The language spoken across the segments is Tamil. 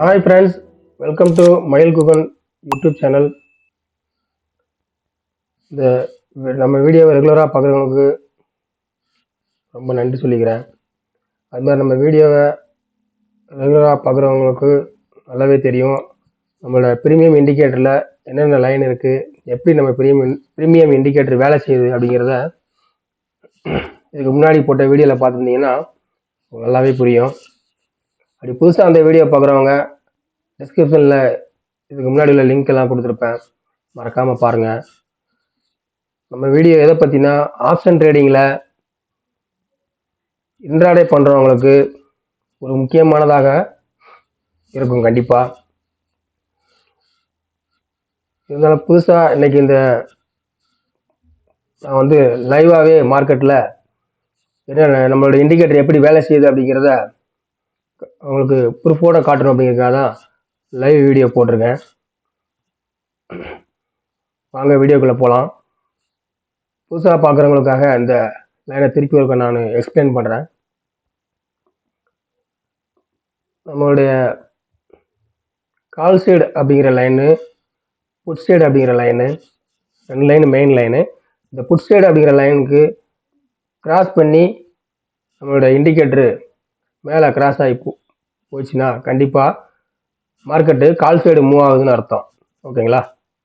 ஹாய் ஃப்ரெண்ட்ஸ் வெல்கம் டு மயில் குகன் யூடியூப் சேனல் இந்த நம்ம வீடியோவை ரெகுலராக பார்க்குறவங்களுக்கு ரொம்ப நன்றி சொல்லிக்கிறேன். அது மாதிரி நம்ம வீடியோவை ரெகுலராக பார்க்குறவங்களுக்கு நல்லாவே தெரியும். நம்மளோட ப்ரீமியம் இண்டிகேட்டரில் என்னென்ன லைன் இருக்குது எப்படி நம்ம ப்ரீமியம் ப்ரீமியம் இண்டிகேட்டர் வேலை செய்யுது அப்படிங்கிறத இதுக்கு முன்னாடி போட்ட வீடியோவில் பார்த்துருந்தீங்கன்னா நல்லாவே புரியும். அப்படி புதுசாக அந்த வீடியோ பார்க்குறவங்க டிஸ்கிரிப்ஷனில் இதுக்கு முன்னாடி உள்ள லிங்க் எல்லாம் கொடுத்துருப்பேன். மறக்காமல் பாருங்கள் நம்ம வீடியோ எதை பற்றினா ஆப்ஷன் ட்ரேடிங்கில் இன்றாடே பண்ணுறவங்களுக்கு ஒரு முக்கியமானதாக இருக்கும் கண்டிப்பாக இருந்தாலும் புதுசாக இன்னைக்கு இந்த நான் வந்து லைவாகவே மார்க்கெட்டில் என்ன நம்மளோட இண்டிகேட்டர் எப்படி வேலை செய்யுது அப்படிங்கிறத உங்களுக்கு ப்ரூஃபோட காட்டணும் அப்படிங்கிறதுக்காக தான் லைவ் வீடியோ போட்டிருக்கேன். வாங்க வீடியோக்குள்ளே போகலாம் புதுசாக பார்க்குறவங்களுக்காக இந்த லைனை திருப்பி ஒருக்க நான் எக்ஸ்பிளைன் பண்ணுறேன் நம்மளுடைய கால் சைடு அப்படிங்கிற லைனு புட் சைடு அப்படிங்கிற லைனு ரெண்டு லைனு மெயின் லைனு இந்த புட் சைடு அப்படிங்கிற லைனுக்கு கிராஸ் பண்ணி நம்மளோட இண்டிகேட்டரு மேலே கிராஸ் ஆகி போச்சுன்னா கண்டிப்பாக மார்க்கெட்டு கால் சைடு மூவ் ஆகுதுன்னு அர்த்தம். ஓகேங்களா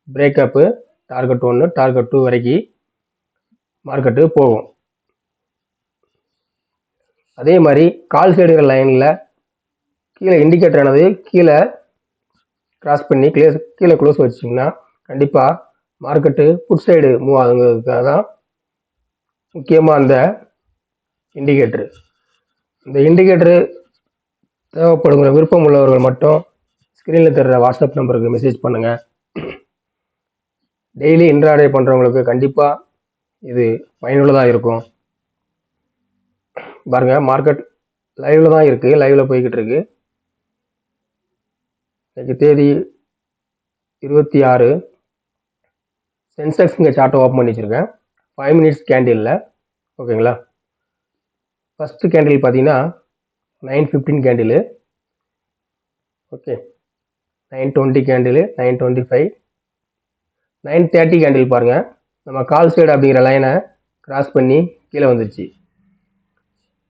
பிரேக்கப்பு டார்கெட் ஒன்று டார்கெட் டூ வரைக்கும் மார்க்கெட்டு போகும். அதே மாதிரி கால் சைடுங்கிற லைனில் கீழே இண்டிகேட்டர் ஆனது கீழே கிராஸ் பண்ணி கிளியர் கீழே க்ளோஸ் வச்சிங்கன்னா கண்டிப்பாக மார்க்கெட்டு புட் சைடு மூவ் ஆகுங்கிறதுக்காக தான் முக்கியமாக அந்த இண்டிகேட்டரு இந்த இண்டிகேட்டரு தேவைப்படுங்கிற விருப்பம் உள்ளவர்கள் மட்டும் ஸ்க்ரீனில் தர்ற வாட்ஸ்அப் நம்பருக்கு மெசேஜ் பண்ணுங்கள் டெய்லி இன்ட்ராடே பண்ணுறவங்களுக்கு கண்டிப்பாக இது பயனுள்ளதாக இருக்கும். பாருங்கள் மார்க்கெட் லைவில் தான் இருக்குது லைவில் போய்கிட்டு இருக்கு. இன்னைக்கு தேதி இருபத்தி ஆறு. சென்செக்ஸ் இங்கே சார்ட்டை ஓப்பன் பண்ணி வச்சுருக்கேன் ஃபைவ் மினிட்ஸ் கேண்டிலில் ஓகேங்களா ஃபஸ்ட்டு கேண்டில் பார்த்தீங்கன்னா nine fifteen candle okay nine twenty candle nine twenty five nine thirty candle பாருங்கள் நம்ம கால் சைடு அப்படிங்கிற லைனை கிராஸ் பண்ணி கீழே வந்துடுச்சு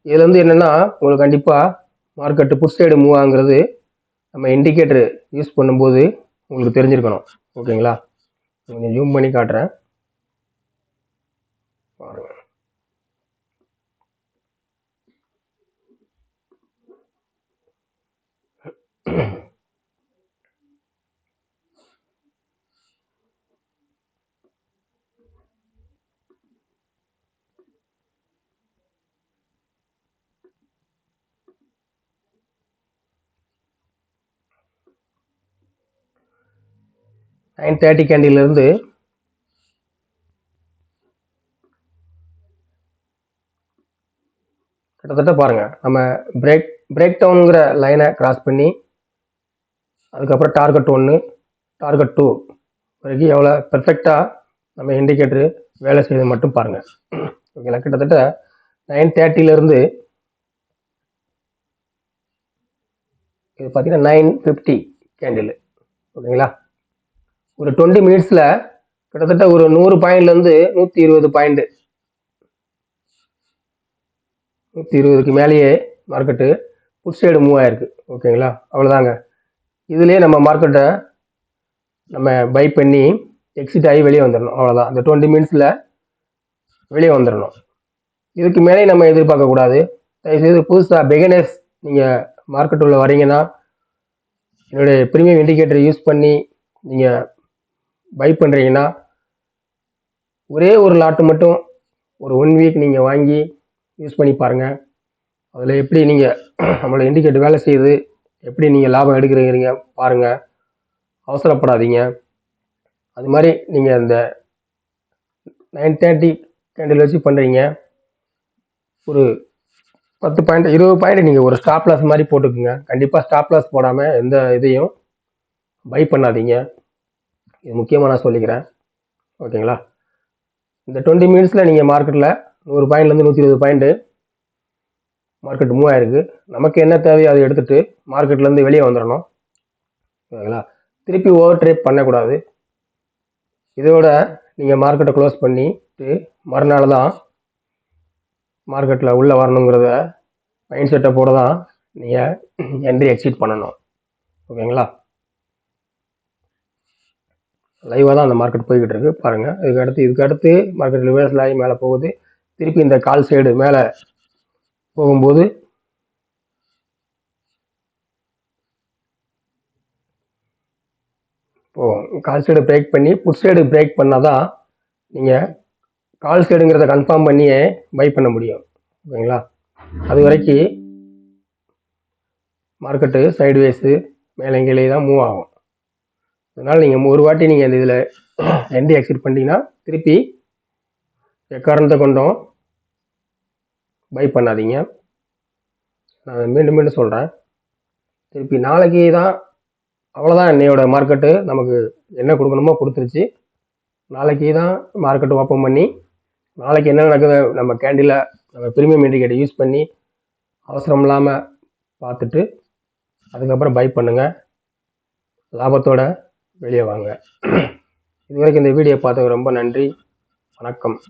இதில் வந்து என்னென்னா உங்களுக்கு கண்டிப்பாக மார்க்கெட்டு புஷ் சைடு மூவ் ஆகுங்கிறது நம்ம இண்டிகேட்டர் யூஸ் பண்ணும்போது உங்களுக்கு தெரிஞ்சிருக்கணும். ஓகேங்களா கொஞ்சம் ஜூம் பண்ணி காட்டுறேன். நைன் தேர்ட்டி கேண்டிலேருந்து கிட்டத்தட்ட பாருங்கள் நம்ம பிரேக் பிரேக் டவுனுங்கிற லைனை கிராஸ் பண்ணி அதுக்கப்புறம் டார்கெட் ஒன்று டார்கெட் டூ வரைக்கும் எவ்வளோ பெர்ஃபெக்டாக நம்ம இண்டிகேட்டரு வேலை செய்யுது மட்டும் பாருங்கள் ஓகேங்களா கிட்டத்தட்ட நைன் தேர்ட்டிலேருந்து இது பார்த்தீங்கன்னா நைன் ஃபிஃப்டி கேண்டில் ஓகேங்களா ஒரு டுவெண்ட்டி மினிட்ஸில் கிட்டத்தட்ட ஒரு நூறு பாயிண்ட்லேருந்து நூற்றி இருபது பாயிண்ட் நூற்றி இருபதுக்கு மேலேயே மார்க்கெட்டு புட் சைடு மூவ் ஆயிருக்கு. ஓகேங்களா அவ்வளோதாங்க இதுலேயே நம்ம மார்க்கெட்டை நம்ம பை பண்ணி எக்ஸிட் ஆகி வெளியே வந்துடணும் அவ்வளோதான் அந்த டுவெண்ட்டி மினிட்ஸில் வெளியே வந்துடணும் இதுக்கு மேலே நம்ம எதிர்பார்க்கக்கூடாது தயவுசெய்து புதுசாக பிகினர்ஸ் நீங்கள் மார்க்கெட்டுள்ளே வரீங்கன்னா என்னுடைய ப்ரீமியம் இண்டிகேட்டர் யூஸ் பண்ணி நீங்கள் பை பண்ணுறீங்கன்னா ஒரே ஒரு லாட்டு மட்டும் ஒரு ஒன் வீக் நீங்கள் வாங்கி யூஸ் பண்ணி பாருங்கள் அதில் எப்படி நீங்கள் நம்மளை இண்டிகேட் வேலை செய்யுது எப்படி நீங்கள் லாபம் எடுக்கிறீங்க பாருங்கள் அவசரப்படாதீங்க. அது மாதிரி நீங்கள் இந்த நைன் தேர்ட்டி கேண்டில் வச்சு பண்ணுறீங்க ஒரு பத்து பாயிண்ட் இருபது பாயிண்ட் நீங்கள் ஒரு ஸ்டாப் லாஸ் மாதிரி போட்டுக்குங்க. கண்டிப்பாக ஸ்டாப் லாஸ் போடாமல் எந்த இதையும் பை பண்ணாதீங்க இது முக்கியமாக நான் சொல்லிக்கிறேன். ஓகேங்களா? இந்த டுவெண்ட்டி மினிட்ஸில் நீங்கள் மார்க்கெட்டில் நூறு பாயிண்ட்லேருந்து நூற்றி இருபது பாயிண்ட்டு மார்க்கெட் மூவ் ஆயிருக்கு. நமக்கு என்ன தேவையோ அதை எடுத்துகிட்டு மார்க்கெட்லேருந்து வெளியே வந்துடணும் ஓகேங்களா? திருப்பி ஓவர் ட்ரேப் பண்ணக்கூடாது. இதோட நீங்கள் மார்க்கெட்டை க்ளோஸ் பண்ணிட்டு மறுநாள் தான் மார்க்கெட்டில் உள்ளே வரணுங்கிறத மைண்ட் செட்டை போட தான் நீங்கள் என்ட்ரி எக்ஸிட் பண்ணணும். ஓகேங்களா? லைவாக தான் அந்த மார்க்கெட் போய்கிட்டு இருக்கு பாருங்கள் இதுக்கு அடுத்து இதுக்கு அடுத்து மார்க்கெட் ரிவர்ஸில் ஆகி மேலே போகுது. திருப்பி இந்த கால் சைடு மேலே போகும்போது போகும். கால் சைடு பிரேக் பண்ணி புட் சைடு பிரேக் பண்ணால் தான் நீங்கள் கால் சைடுங்கிறத கன்ஃபார்ம் பண்ணியே பை பண்ண முடியும். ஓகேங்களா? அது வரைக்கும் மார்க்கெட்டு சைடுவேஸு மேலே கீழே தான் மூவ் ஆகும். அதனால் நீங்கள் ஒரு வாட்டி நீங்கள் இந்த இதில் எண்டி எக்ஸிட் பண்ணிட்டீங்கன்னா திருப்பி எக்காரணத்தை கொண்டும் பை பண்ணாதீங்க. நான் மீண்டும் மீண்டும் சொல்கிறேன் திருப்பி நாளைக்கு தான் அவ்வளோதான் என்னையோட மார்க்கெட்டு நமக்கு என்ன கொடுக்கணுமோ கொடுத்துருச்சு. நாளைக்கு தான் மார்க்கெட்டு ஓப்பன் பண்ணி நாளைக்கு என்ன நடக்குது நம்ம கேண்டில் நம்ம ப்ரீமியம் இண்டிகேட்டர் யூஸ் பண்ணி அவசரம் இல்லாமல் பார்த்துட்டு அதுக்கப்புறம் பை பண்ணுங்கள் லாபத்தோட வெளியே வாங்க. இது வரைக்கும் இந்த வீடியோ பார்த்ததுக்கு ரொம்ப நன்றி. வணக்கம்.